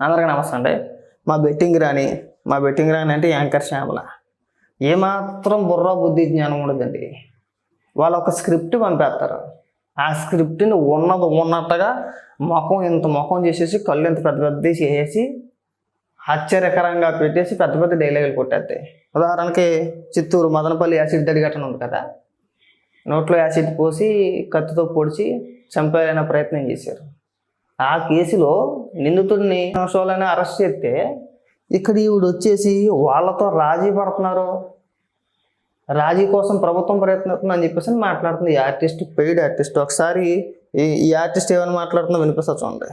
అందరికీ నమస్తే అండి. మా బెట్టింగ్ రాని మా బెట్టింగ్ రాని అంటే యాంకర్ శ్యామల. ఏమాత్రం బుర్ర బుద్ధి జ్ఞానం ఉండదండి. వాళ్ళు ఒక స్క్రిప్ట్ పంపేస్తారు. ఆ స్క్రిప్ట్ని ఉన్నది ఉన్నట్టుగా ముఖం ఇంత ముఖం చేసేసి కళ్ళు ఇంత పెద్ద పెద్ద చేసేసి ఆశ్చర్యకరంగా పెట్టేసి పెద్ద పెద్ద డైలాగులు కొట్టేస్తాయి ఉదాహరణకి చిత్తూరు మదనపల్లి యాసిడ్ దడి ఘటన ఉంది కదా? నోట్లో యాసిడ్ పోసి కత్తితో పొడిచి చంపేయాలనే ప్రయత్నం చేశారు. ఆ కేసులో నిందితుడిని సంవత్సరాలని అరెస్ట్ చేస్తే ఇక్కడ ఈవిడ వచ్చేసి వాళ్ళతో రాజీ పడుతున్నారు. రాజీ కోసం ప్రభుత్వం ప్రయత్నిస్తుంది అని చెప్పేసి మాట్లాడుతుంది. ఈ ఆర్టిస్ట్ పెయిడ్ ఆర్టిస్ట్. ఒకసారి ఈ ఆర్టిస్ట్ ఏమైనా మాట్లాడుతుందో వినిపిస్తా చూడండి.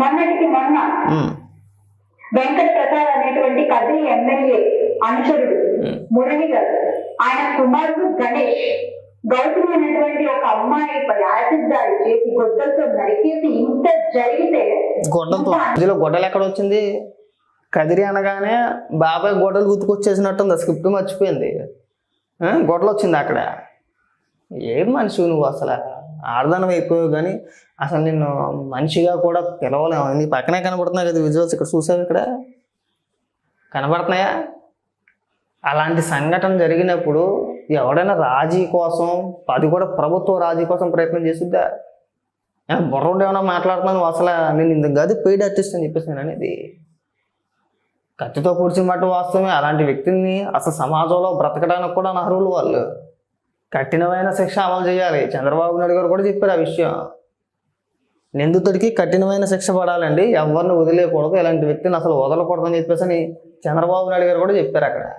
మొన్నటికి మొన్న వెంకట ప్రసాద్ అనేటువంటి కదిరి ఎమ్మెల్యే అనుచరుడు మురళి గారు ఆయన కుమారుడు గణేష్. గౌతమి అనేటువంటి ఒక అమ్మాయిపై యాసిడ్ దాడి చేసి గొడ్డలతో నరికేసి ఇంత జరిగితే గొడ్డలతో. మధ్యలో గొడ్డలు ఎక్కడ వచ్చింది కదిరి అనగానే బాబాయ్ గొడ్డలు గుర్తుకొచ్చేసినట్టుంది ఆ స్క్రిప్ట్ మర్చిపోయింది. గొడ్డలు వచ్చింది అక్కడ. ఏం మనిషి నువ్వు అసలు? ఆడదానం అయిపోయావు కానీ అసలు నిన్ను మనిషిగా కూడా పిలవలేము. నీ పక్కనే కనబడుతున్నాయి కదా విజువల్స్ ఇక్కడ చూసావు ఇక్కడ? కనబడుతున్నాయా? అలాంటి సంఘటన జరిగినప్పుడు ఎవడైనా రాజీ కోసం అది కూడా ప్రభుత్వ రాజీ కోసం ప్రయత్నం చేస్తుందా బుర్రోడు ఏమైనా మాట్లాడుతున్నాను అసలు? నేను ఇంత కాదు పెయిడ్ ఆర్టిస్ట్ అని చెప్పేసి నేను అనేది. కత్తితో పొడిచి మాట వాస్తవమే. అలాంటి వ్యక్తిని అసలు సమాజంలో బ్రతకడానికి కూడా అనర్హులు వాళ్ళు. కఠినమైన శిక్ష అమలు చేయాలి. చంద్రబాబు నాయుడు గారు కూడా చెప్పారు ఆ విషయం. నిందితుడికి కఠినమైన శిక్ష పడాలండి. ఎవరిని వదిలేయకూడదు. ఇలాంటి వ్యక్తిని అసలు వదలకూడదు అని చెప్పేసి అని చంద్రబాబు నాయుడు గారు కూడా చెప్పారు అక్కడ.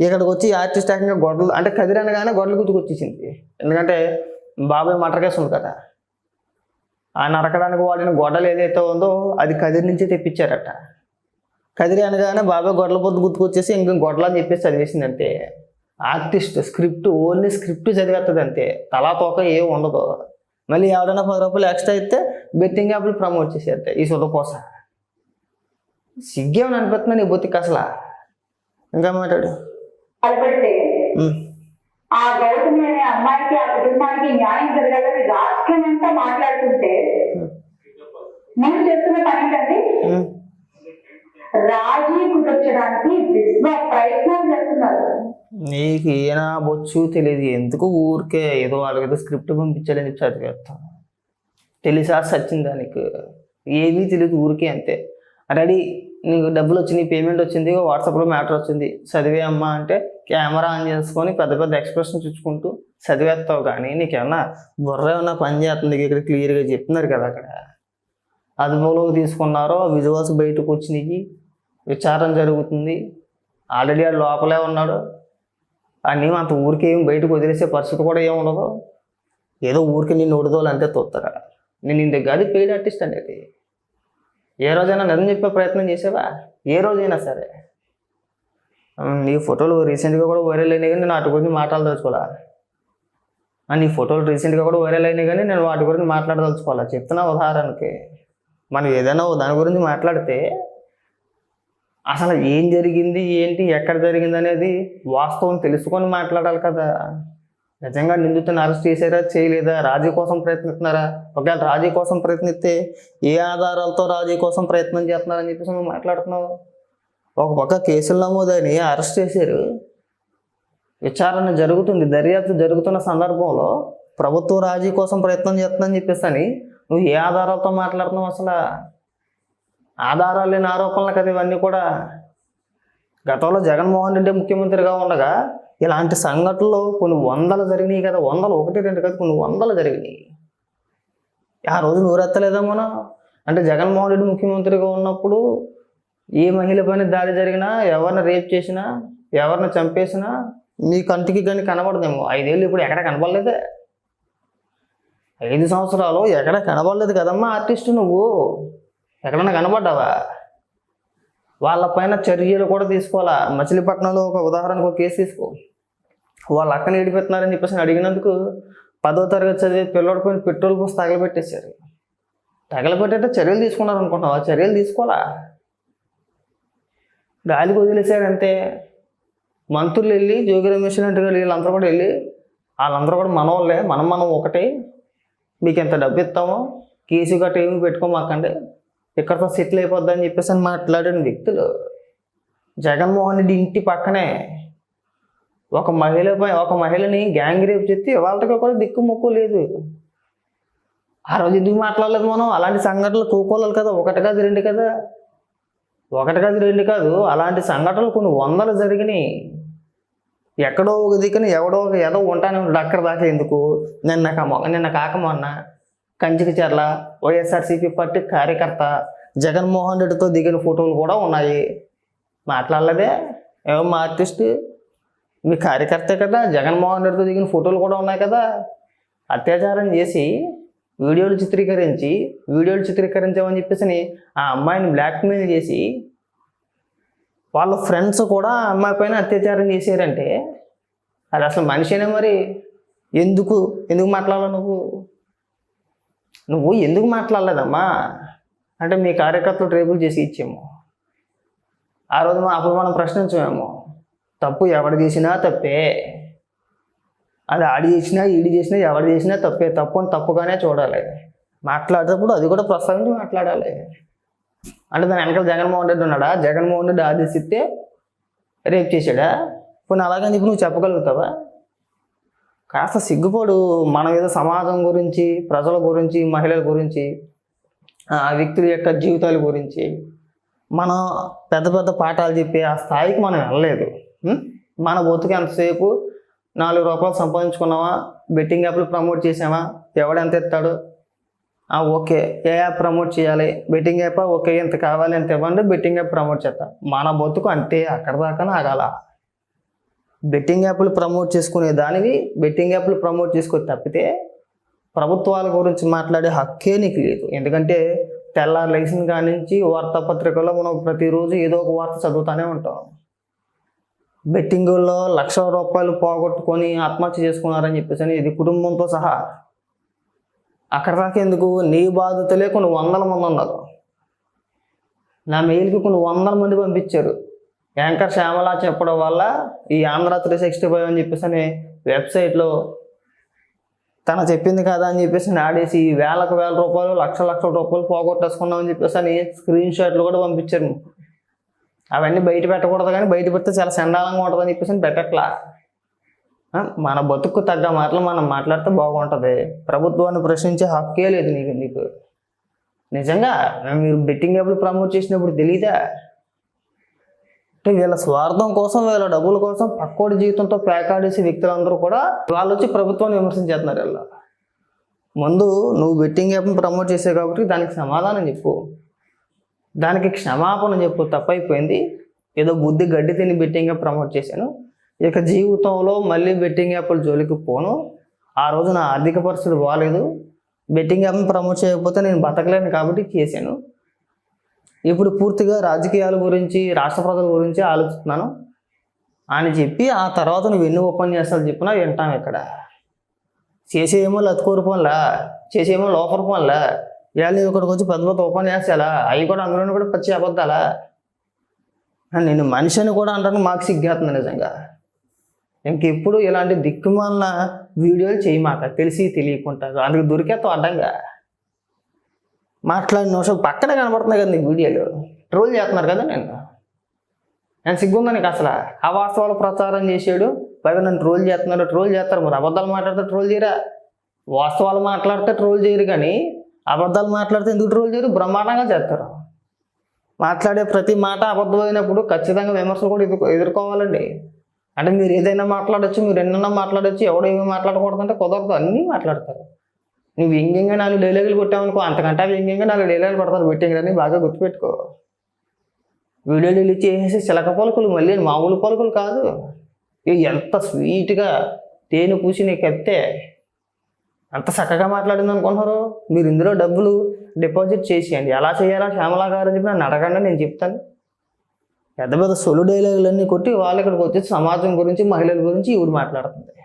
ఇక్కడికి వచ్చి ఆర్టిస్ట్ ఏకంగా గొడవలు అంటే కదిరి అనగానే గొడ్డలు గుర్తుకొచ్చేసింది. ఎందుకంటే బాబాయ్ మటర్ కేసు ఉంది కదా. ఆ నరకడానికి వాడిన గొడ్డలు ఏదైతే ఉందో అది కదిరి నుంచే తెప్పించారట. కదిరి అనగానే బాబాయ్ గొడ్డల పొద్దు గుర్తుకొచ్చేసి ఇంక గొడ్డలు అని చెప్పేసి చదివేసింది అంతే ఆర్టిస్ట్ స్క్రిప్ట్ ఓన్లీ స్క్రిప్ట్ చదివేస్తుంది అంతే తలా తోక ఏం ఉండదు. మళ్ళీ ఎవడైనా పది రూపాయలు ఎక్స్ట్రా ఇస్తే బెట్టింగ్ యాప్లు ప్రమోట్ చేసేస్తాయి ఈ సుధపోస సిగ్గేమని అనిపిస్తుంది నీ బొత్తికి అసలు? ఇంకా మాట్లాడు. ఉమ్. ఆ గౌతమి అనే అమ్మాయికి ఆ కుటుంబానికి న్యాయం జరగాలని రాష్ట్రం అంతా మాట్లాడుతుంటే నేను చేస్తున్న పని ఉమ్. రాజీ కుదర్చడానికి విశ్వ ప్రయత్నం చేస్తున్నారు. నీకు ఈయన బొచ్చు తెలియదు. ఎందుకు ఊరికే ఏదో వాళ్ళకి ఏదో స్క్రిప్ట్ పంపించాలని చెప్పి చదివేస్తాం. తెలిసా సచ్చింది దానికి? ఏమీ తెలియదు ఊరికే అంతే. రెడీ నీకు డబ్బులు వచ్చినాయి పేమెంట్ వచ్చింది వాట్సాప్లో మ్యాటర్ వచ్చింది. చదివే అమ్మా అంటే కెమెరా ఆన్ చేసుకొని పెద్ద పెద్ద ఎక్స్ప్రెషన్ చూసుకుంటూ చదివేస్తావు కానీ నీకేమన్నా బుర్ర ఏమన్నా పని చేస్తుంది? ఇక్కడ క్లియర్గా చెప్తున్నారు కదా అక్కడ. అదుపులోకి తీసుకున్నారో విజువల్స్ బయటకు వచ్చినాయి విచారణ జరుగుతుంది. ఆల్రెడీ ఆ లోపలే ఉన్నాడు. అన్నీ అంత ఊరికి ఏం బయటకు వదిలేసే పరిస్థితి కూడా ఏమి ఉండదు. ఏదో ఊరికి నేను ఒడిదోలు అంతే తోస్తారా. నేను ఇంత గది పెయిడ్ ఆర్టిస్ట్ అది. ఏ రోజైనా నిజం చెప్పే ప్రయత్నం చేసేవా? ఏ రోజైనా సరే. నీ ఫోటోలు రీసెంట్గా కూడా వైరల్ అయినాయి కానీ నేను వాటి గురించి మాట్లాడదలుచుకోవాలా నీ ఫోటోలు రీసెంట్గా కూడా వైరల్ అయినాయి కానీ నేను వాటి గురించి మాట్లాడదలుచుకోవాలా? చెప్తున్నా ఉదాహరణకి. మనం ఏదైనా ఓ దాని గురించి మాట్లాడితే అసలు ఏం జరిగింది ఏంటి ఎక్కడ జరిగింది అనేది వాస్తవం తెలుసుకొని మాట్లాడాలి కదా. నిజంగా నిందితుని అరెస్ట్ చేశారా చేయలేదా? రాజీ కోసం ప్రయత్నిస్తున్నారా? ఒకవేళ రాజీ కోసం ప్రయత్నిస్తే ఏ ఆధారాలతో రాజీ కోసం ప్రయత్నం చేస్తున్నారని చెప్పేసి నువ్వు మాట్లాడుతున్నావు? ఒక పక్క కేసులు నమోదని అరెస్ట్ చేశారు. విచారణ జరుగుతుంది దర్యాప్తు జరుగుతున్న సందర్భంలో ప్రభుత్వం రాజీ కోసం ప్రయత్నం చేస్తుందని చెప్పేసి అని నువ్వు ఏ ఆధారాలతో మాట్లాడుతున్నావు అసలు? ఆధారాలు లేని ఆరోపణలు కదా ఇవన్నీ కూడా. గతంలో జగన్మోహన్ రెడ్డి ముఖ్యమంత్రిగా ఉండగా ఇలాంటి సంఘటనలు కొన్ని వందలు జరిగినాయి కదా. వందలు ఒకటి రెండు కదా కొన్ని వందలు జరిగినాయి. ఆ రోజు నూరెత్తలేదా మన? అంటే జగన్మోహన్ రెడ్డి ముఖ్యమంత్రిగా ఉన్నప్పుడు ఏ మహిళ పైన దాడి జరిగినా ఎవరిని రేప్ చేసినా ఎవరిని చంపేసినా మీ కంటికి కానీ కనబడదేమో. ఐదేళ్ళు ఇప్పుడు ఎక్కడ కనబడలేదే. ఐదు సంవత్సరాలు ఎక్కడ కనబడలేదు కదమ్మా ఆర్టిస్ట్ నువ్వు. ఎక్కడన్నా కనబడ్డావా? వాళ్ళపైన చర్యలు కూడా తీసుకోవాలా? మచిలీపట్నంలో ఒక ఉదాహరణకు ఒక కేసు తీసుకో. వాళ్ళ అక్కని ఏడిపెడుతున్నారని చెప్పేసి అడిగినందుకు పదో తరగతి చదివే పిల్లడి పోయిన పెట్రోల్ పోసి తగలబెట్టేశారు. తగలబెట్టేట చర్యలు తీసుకున్నారు అనుకుంటున్నావా? చర్యలు తీసుకోవాలా? గాలికి వదిలేశారు మంత్రులు వెళ్ళి జోగి రమేష్ లాంటి వాళ్ళు వీళ్ళందరూ కూడా వెళ్ళి వాళ్ళందరూ కూడా మనవాళ్ళే మనం మనం ఒకటే. మీకు ఎంత డబ్బు ఇస్తామో కేసు గట్ట ఏమి పెట్టుకోమాకండి. ఇక్కడతో సెటిల్ అయిపోద్ది అని చెప్పేసి అని మాట్లాడిన వ్యక్తులు జగన్మోహన్ రెడ్డి ఇంటి పక్కనే ఒక మహిళపై ఒక మహిళని గ్యాంగ్ రేప్ చెప్తే వాళ్ళతో కూడా దిక్కు మొక్కు లేదు. ఆ రోజు ఎందుకు మాట్లాడలేదు మనం? అలాంటి సంఘటనలు కోకోలేదు కదా ఒకటి కాదు రెండు కదా. ఒకటి కాదు రెండు కాదు అలాంటి సంఘటనలు కొన్ని వందలు జరిగినాయి. ఎక్కడో ఒక దిక్కున ఎవడో ఒక ఏదో ఉంటానే ఉంటాడు అక్కడ దాకా ఎందుకు? నిన్న కమ నిన్న కాక మొన్న కంచికచర్ల వైఎస్ఆర్సీపీ పార్టీ కార్యకర్త జగన్మోహన్ రెడ్డితో దిగిన ఫోటోలు కూడా ఉన్నాయి. మాట్లాడలేదే? ఏమో మా ఆర్టిస్ట్ మీ కార్యకర్తే కదా జగన్మోహన్ రెడ్డితో దిగిన ఫోటోలు కూడా ఉన్నాయి కదా. అత్యాచారం చేసి వీడియోలు చిత్రీకరించి వీడియోలు చిత్రీకరించామని చెప్పేసి ఆ అమ్మాయిని బ్లాక్మెయిల్ చేసి వాళ్ళ ఫ్రెండ్స్ కూడా ఆ అమ్మాయి పైన అత్యాచారం చేశారంటే అది అసలు మనిషినే మరి. ఎందుకు? ఎందుకు మాట్లాడాలి నువ్వు? నువ్వు ఎందుకు మాట్లాడలేదమ్మా? అంటే మీ కార్యకర్తలు ట్రేబుల్ చేసి ఇచ్చాము. ఆ రోజు మా అప్పుడు మనం ప్రశ్నించమేమో. తప్పు ఎవడు చేసినా తప్పే. అది ఆడి చేసినా ఈడి చేసినా ఎవడు చేసినా తప్పే. తప్పు అని తప్పుగానే చూడాలి. మాట్లాడేటప్పుడు అది కూడా ప్రస్తావించి మాట్లాడాలి. అంటే దాని వెనకాల జగన్మోహన్ రెడ్డి ఉన్నాడా? జగన్మోహన్ రెడ్డి ఆదేశిస్తే రేపు చేశాడా? పోనీ అలాగని ఇప్పుడు నువ్వు చెప్పగలుగుతావా? కాస్త సిగ్గుపడు మనం ఏదో సమాజం గురించి ప్రజల గురించి మహిళల గురించి ఆ వ్యక్తుల యొక్క జీవితాల గురించి మనం పెద్ద పెద్ద పాఠాలు చెప్పి ఆ స్థాయికి మనం వెళ్ళలేదు. మన బతుకు ఎంతసేపు నాలుగు రూపాయలు సంపాదించుకున్నావా? బెట్టింగ్ యాప్లు ప్రమోట్ చేసామా ఎవడు ఎంత ఇస్తాడు? ఆ, ఓకే. ఏ యాప్ ప్రమోట్ చేయాలి? Betting app? ఓకే ఎంత కావాలి ఎంత ఇవ్వండి బెట్టింగ్ యాప్ ప్రమోట్ చేస్తా. మన బతుకు అంతే అక్కడ దాకా ఆగాల. బెట్టింగ్ యాప్లు ప్రమోట్ చేసుకునే దానివి బెట్టింగ్ యాప్లు ప్రమోట్ చేసుకొని తప్పితే ప్రభుత్వాల గురించి మాట్లాడే హక్కే నీకు లేదు. ఎందుకంటే తెల్లారి లైసెన్స్ కానించి నుంచి వార్తాపత్రికల్లో మనం ప్రతిరోజు ఏదో ఒక వార్త చదువుతూనే ఉంటాం. బెట్టింగుల్లో లక్షల రూపాయలు పోగొట్టుకొని ఆత్మహత్య చేసుకున్నారని చెప్పేసి అని ఇది కుటుంబంతో సహా అక్కడ దాకా ఎందుకు? నీ బాధితులే కొన్ని వందల మంది ఉన్నారు. నా మెయిల్కి కొన్ని వందల మంది పంపించారు. యాంకర్ శ్యామల చెప్పడం వల్ల ఈ ఆంధ్ర త్రీ సిక్స్టీ ఫైవ్ అని చెప్పేసి అని వెబ్సైట్లో తన చెప్పింది కదా అని చెప్పేసి ఆడేసి వేలకు వేల రూపాయలు లక్ష లక్షల రూపాయలు పోగొట్టేసుకున్నాం అని చెప్పేసి అని స్క్రీన్ షాట్లు కూడా పంపించారు. అవన్నీ బయట పెట్టకూడదు కానీ బయట పెడితే చాలా చండాలంగా ఉంటుంది అని చెప్పేసి పెట్టట్లా. మన బతుకు తగ్గ మాటలు మనం మాట్లాడితే బాగుంటుంది. ప్రభుత్వాన్ని ప్రశ్నించే హక్కే లేదు నీకు నీకు. నిజంగా మీరు బెట్టింగ్ యాప్లు ప్రమోట్ చేసినప్పుడు తెలియదా అంటే వీళ్ళ స్వార్థం కోసం వీళ్ళ డబ్బుల కోసం పక్కోడి జీవితంతో పేకాడేసి వ్యక్తులందరూ కూడా వాళ్ళు వచ్చి ప్రభుత్వాన్ని విమర్శించేస్తున్నారు వీళ్ళ. ముందు నువ్వు బెట్టింగ్ యాప్ని ప్రమోట్ చేసావు కాబట్టి దానికి సమాధానం చెప్పు. దానికి క్షమాపణ చెప్పు తప్పైపోయింది. ఏదో బుద్ధి గడ్డి తిని బెట్టింగ్ యాప్ ప్రమోట్ చేశాను. ఇక జీవితంలో మళ్ళీ బెట్టింగ్ యాప్ల జోలికి పోను. ఆ రోజు నా ఆర్థిక పరిస్థితి బాగాలేదు బెట్టింగ్ యాప్ని ప్రమోట్ చేయకపోతే నేను బతకలేను కాబట్టి చేశాను ఇప్పుడు పూర్తిగా రాజకీయాల గురించి రాష్ట్ర ప్రజల గురించి ఆలోచిస్తున్నాను. అని చెప్పి ఆ తర్వాత నువ్వు ఎన్ని ఉపన్యాసాలు చెప్పినా వింటాం ఇక్కడ. చేసేమో లతుకోరు పనులా చేసేమో లోపల పనులా ఇవాళ నువ్వు ఇక్కడికి వచ్చి పెద్ద పెద్ద ఉపన్యాసాలా అవి కూడా అందులోనే కూడా పచ్చి అబద్ధాలా? నేను మనిషిని కూడా అంటాను మాకు సిగ్గేస్తుంది నిజంగా. ఇంకెప్పుడు ఇలాంటి దిక్కుమాలిన వీడియోలు చేయమాక తెలిసి తెలియకుండా అందుకు దొరికేస్తావు అడ్డంగా. మాట్లాడిన నిమిషం పక్కనే కనబడుతున్నాయి కదా నీ వీడియోలు. ట్రోల్ చేస్తున్నారు కదా నేను నేను సిగ్గుందా నీకు అసలు? అవాస్తవాలు ప్రచారం చేసాడు. పైగా నన్ను ట్రోల్ చేస్తున్నారు ట్రోల్ చేస్తారు. మరి అబద్ధాలు మాట్లాడితే ట్రోల్ చేయరా? వాస్తవాలు మాట్లాడితే ట్రోల్ చేయరు కానీ అబద్ధాలు మాట్లాడితే ఎందుకు ట్రోల్ చేయరు? బ్రహ్మాండంగా చేస్తారు. మాట్లాడే ప్రతి మాట అబద్ధమైనప్పుడు ఖచ్చితంగా విమర్శలు కూడా ఎదుర్కో ఎదుర్కోవాలండి. అంటే మీరు ఏదైనా మాట్లాడొచ్చు మీరు ఎన్నైనా మాట్లాడొచ్చు ఎవడో ఏమి మాట్లాడకూడదు అంటే కుదరదు. అన్నీ మాట్లాడతారు. నువ్వు వ్యంగ్యంగా నాలుగు డైలాగులు కొట్టావనుకో అంతకంటే వ్యంగ్యంగా నాలుగు డైలాగులు పడతారు పెట్టింగ్ బాగా గుర్తుపెట్టుకో. వీడియో డిలీట్ చేసేసి చిలక పలుకులు మళ్ళీ మామూలు పలుకులు కాదు. ఎంత స్వీట్గా తేనె పూసి నీకు ఎత్తే అంత చక్కగా మాట్లాడింది అనుకుంటున్నారు? మీరు ఇందులో డబ్బులు డిపాజిట్ చేసేయండి. ఎలా చేయాలా? శ్యామలా గారు చెప్పి నన్ను అడగండి నేను చెప్తాను. పెద్ద పెద్ద సొలు డైలాగులన్నీ కొట్టి వాళ్ళు ఇక్కడికి వచ్చేసి సమాజం గురించి మహిళల గురించి ఇవి మాట్లాడుతుంది.